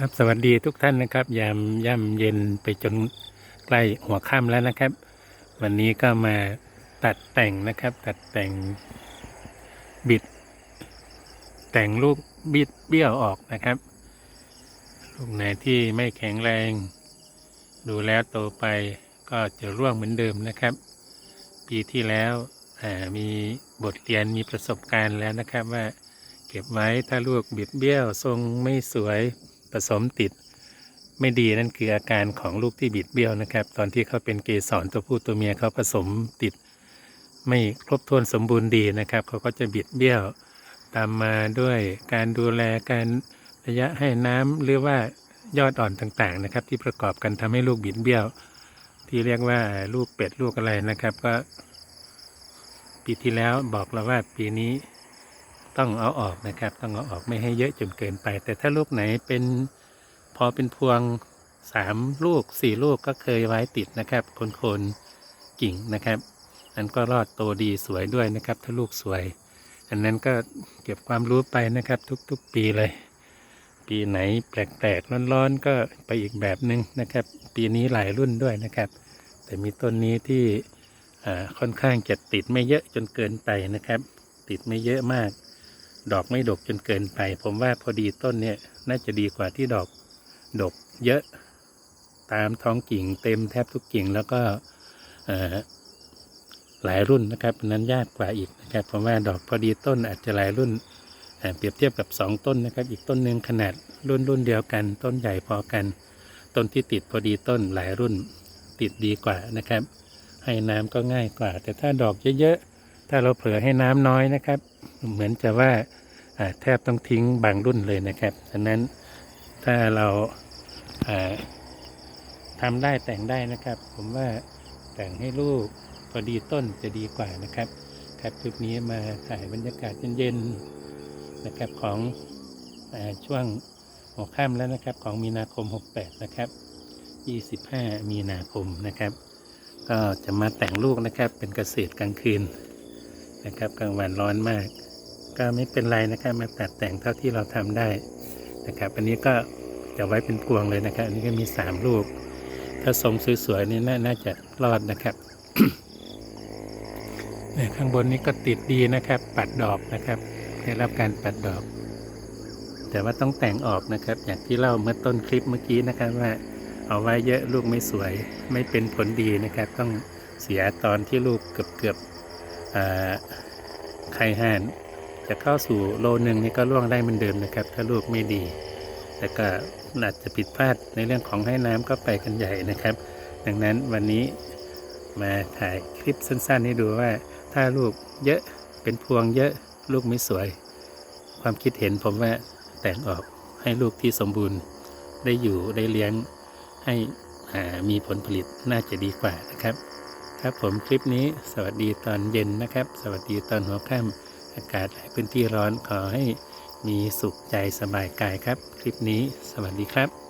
ครับสวัสดีทุกท่านนะครับ ยามย่ำเย็นไปจนใกล้หัวค่ำแล้วนะครับ วันนี้ก็มาตัดแต่งนะครับ ตัดแต่งบิด แต่งลูกบิดเบี้ยวออกนะครับ ลูกไหนที่ไม่แข็งแรง ดูแล้วโตไปก็จะร่วงเหมือนเดิมนะครับ ปีที่แล้วมีบทเรียนมีประสบการณ์แล้วนะครับว่า เก็บไว้ถ้าลูกบิดเบี้ยวทรงไม่สวย ผสมติดไม่ดีนั่นคืออาการของลูกที่บิดเบี้ยวนะครับ ตอนที่เขาเป็นเกสรตัวผู้ตัวเมียเขาผสมติด ไม่ครบถ้วนสมบูรณ์ดีนะครับ เขาก็จะบิดเบี้ยวตามมาด้วยการดูแลการระยะให้น้ำหรือว่ายอดอ่อนต่างๆนะครับ ที่ประกอบกันทำให้ลูกบิดเบี้ยว ที่เรียกว่าลูกเป็ดลูกอะไรนะครับ ก็ปีที่แล้วบอกเราว่าปีนี้ ต้องเอาออกนะครับ ต้องเอาออกไม่ให้เยอะจนเกินไป แต่ถ้าลูกไหนเป็นพอเป็นพวงสามลูกสี่ลูกก็เคยไว้ติดนะครับคนโคนๆกิ่งนะครับอันก็รอดโตดีสวยด้วยนะครับ ถ้าลูกสวย อันนั้นก็เก็บความรู้ไปนะครับ ทุกๆปีเลย ปีไหนแปลกๆร้อนๆก็ไปอีกแบบหนึ่งนะครับ ปีนี้หลายรุ่นด้วยนะครับ แต่มีต้นนี้ที่ค่อนข้างจะติดไม่เยอะจนเกินไปนะครับ ติดไม่เยอะมาก ดอกไม่ดกจนเกินไป ผมว่าพอดีต้นเนี่ย น่าจะดีกว่าที่ดอกดกเยอะตามท้องกิ่งเต็มแทบทุกกิ่งแล้วก็หลายรุ่นนะครับนั้นยากกว่าอีกนะครับผมว่าดอกพอดีต้นอาจจะหลายรุ่นเเปรียบเทียบกับสองต้นนะครับ อีกต้นหนึ่งขนาดรุ่นรุ่นเดียวกัน ต้นใหญ่พอกัน ต้นที่ติดพอดีต้นหลายรุ่นติดดีกว่านะครับ ให้น้ำก็ง่ายกว่า แต่ถ้าดอกเยอะๆถ้าเราเผลอให้น้ำน้อยนะครับ เหมือนจะว่า แทบต้องทิ้งบางรุ่นเลยนะครับฉะนั้นถ้าเราทำได้แต่งได้นะครับ ผมว่าแต่งให้ลูกพอดีต้นจะดีกว่านะครับครับคลิปนี้มาถ่ายบรรยากาศเย็นๆนะครับของอช่วงหัวค่ำแล้วนะครับของมีนาคม 68 นะครับ 25 มีนาคมนะครับ ก็จะมาแต่งลูกนะครับเป็นเกษตรกลางคืนนะครับกลางวันร้อนมาก ก็ไม่เป็นไรนะครับมาตัดแต่งเท่าที่เราทำได้นะครับอันนี้ก็จะไว้เป็นพวงเลยนะครับ อันนี้ก็มีสามลูกถ้าทรงสวยๆนี่น,น่าจะรอดนะครับข้างบนนี้ก็ติดดีนะครับ ปัดดอกนะครับได้รับการปัดดอก แต่ว่าต้องแต่งออกนะครับ อย่างที่เล่าเมื่อต้นคลิปเมื่อกี้นะครับว่า เอาไว้เยอะลูกไม่สวย ไม่เป็นผลดีนะครับ ต้องเสียตอนที่ลูกเกือบเกือบๆไข่ห่าน จะเข้าสู่โลหนึ่งนี่ก็ล่วงได้เหมือนเดิมนะครับ ถ้าลูกไม่ดี แต่ก็อาจจะผิดพลาดในเรื่องของให้น้ำก็ไปกันใหญ่นะครับ ดังนั้นวันนี้มาถ่ายคลิปสั้นๆ ให้ดูว่า ถ้าลูกเยอะเป็นพวงเยอะลูกไม่สวย ความคิดเห็นผมว่าแต่งออกให้ลูกที่สมบูรณ์ได้อยู่ได้เลี้ยงให้มีผลผลิตน่าจะดีกว่านะครับ ครับผมคลิปนี้สวัสดีตอนเย็นนะครับ สวัสดีตอนหัวค่ำ อากาศหลายพื้นที่ร้อนขอให้มีสุขใจสบายกายครับ คลิปนี้สวัสดีครับ